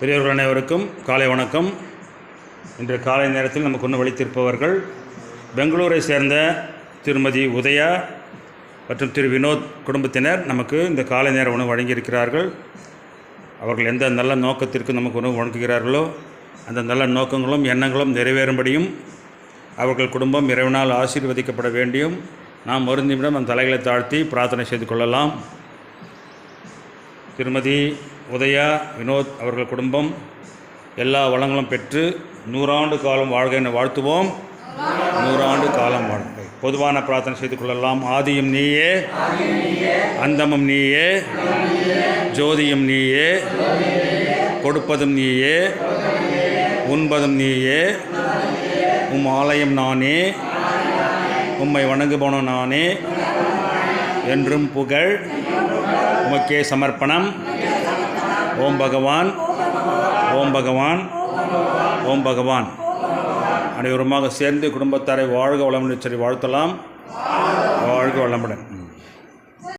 பெரியவர்கள் அனைவருக்கும் காலை வணக்கம். இன்று காலை நேரத்தில் நமக்கு ஒன்று வழித்திருப்பவர்கள் பெங்களூரை சேர்ந்த திருமதி உதயா மற்றும் திரு வினோத் குடும்பத்தினர் நமக்கு இந்த காலை நேர உணவு வழங்கியிருக்கிறார்கள். அவர்கள் எந்த நல்ல நோக்கத்திற்கு நமக்கு உணவு வழங்குகிறார்களோ அந்த நல்ல நோக்கங்களும் எண்ணங்களும் நிறைவேறும்படியும் அவர்கள் குடும்பம் இறைவனால் ஆசீர்வதிக்கப்பட வேண்டியும் நாம் ஒரு நிமிடம் அந்த தலைகளை தாழ்த்தி பிரார்த்தனை செய்து கொள்ளலாம். திருமதி உதயா வினோத் அவர்கள் குடும்பம் எல்லா வளங்களும் பெற்று நூறாண்டு காலம் வாழ்க என வாழ்த்துவோம். நூறாண்டு காலம் வாழ்க்கை. பொதுவான பிரார்த்தனை செய்து கொள்ளலாம். ஆதியும் நீயே அந்தமும் நீயே ஜோதியும் நீயே கொடுப்பதும் நீயே உண்பதும் நீயே உம் ஆலயம் நானே உம்மை வணங்குபவனும் நானே என்றும் புகழ் உமக்கே சமர்ப்பணம். ஓம் பகவான். ஓம் பகவான். ஓம் பகவான். அனைவருமாக சேர்ந்து குடும்பத்தாரை வாழ்க வளமுடன் சரி வாழ்த்தலாம். வாழ்க வளமுடன்.